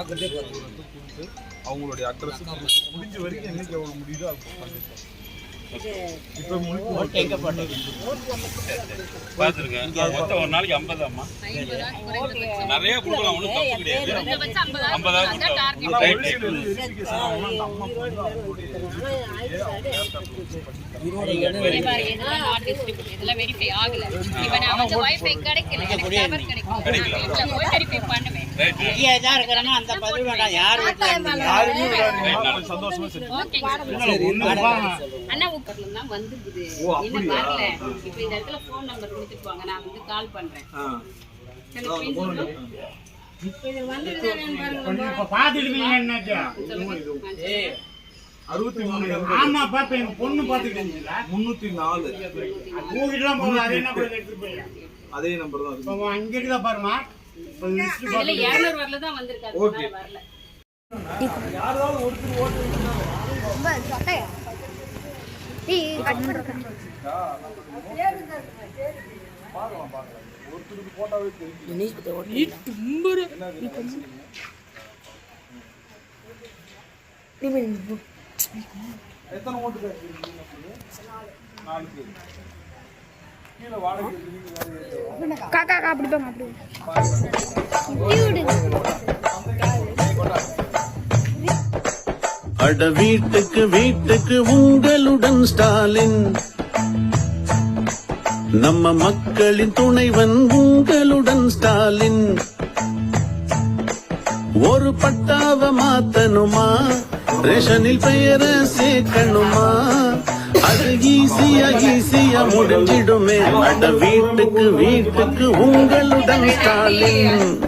இருந்து அவங்களுடைய அட்ரஸ் முடிஞ்ச வரைக்கும் என்னைக்கு எவ்வளவு முடியுதோ அது ஒரு நாளைக்கு ஐம்பது அம்மா. நிறைய கொடுக்கலாம். ஒன்றும் தப்பு கிடையாது. அந்த பதில் வேண்டாம். யார் சந்தோஷமா உட்கார்ல தான் வந்திருக்குது. ஓ, இன்னும்? வரல. இப்ப இந்த இடத்துல phone number கொடுத்துட்டு போங்க. நான் வந்து call பண்றேன். அறுபத்தி மூணு ஆமாப்பா இப்போ எங்கள் பொண்ணு பார்த்துக்கிட்டீங்களா? முன்னூத்தி நாலு. அது நம்பர் தான் அங்கே இருக்குதா பாருமா இப்போ லிஸ்ட் இதுல பார்த்து 200 வரல தான் வந்திருக்கு. அதுக்கு மேல வரல. எத்தனை ஓட்டு நாலு பேர் காக்கா அப்படி போங்க அப்படி அட வீட்டுக்கு வீட்டுக்கு உங்களுடன் ஸ்டாலின். நம்ம மக்களின் துணைவன் உங்களுடன் ஸ்டாலின். ஒரு பட்டாவ மாத்தணுமா? ரேஷனில் பெயர சேர்க்கணுமா? அது ஈஸியா ஈஸியா முடிஞ்சிடுமே. அட வீட்டுக்கு வீட்டுக்கு உங்களுடன் ஸ்டாலின்.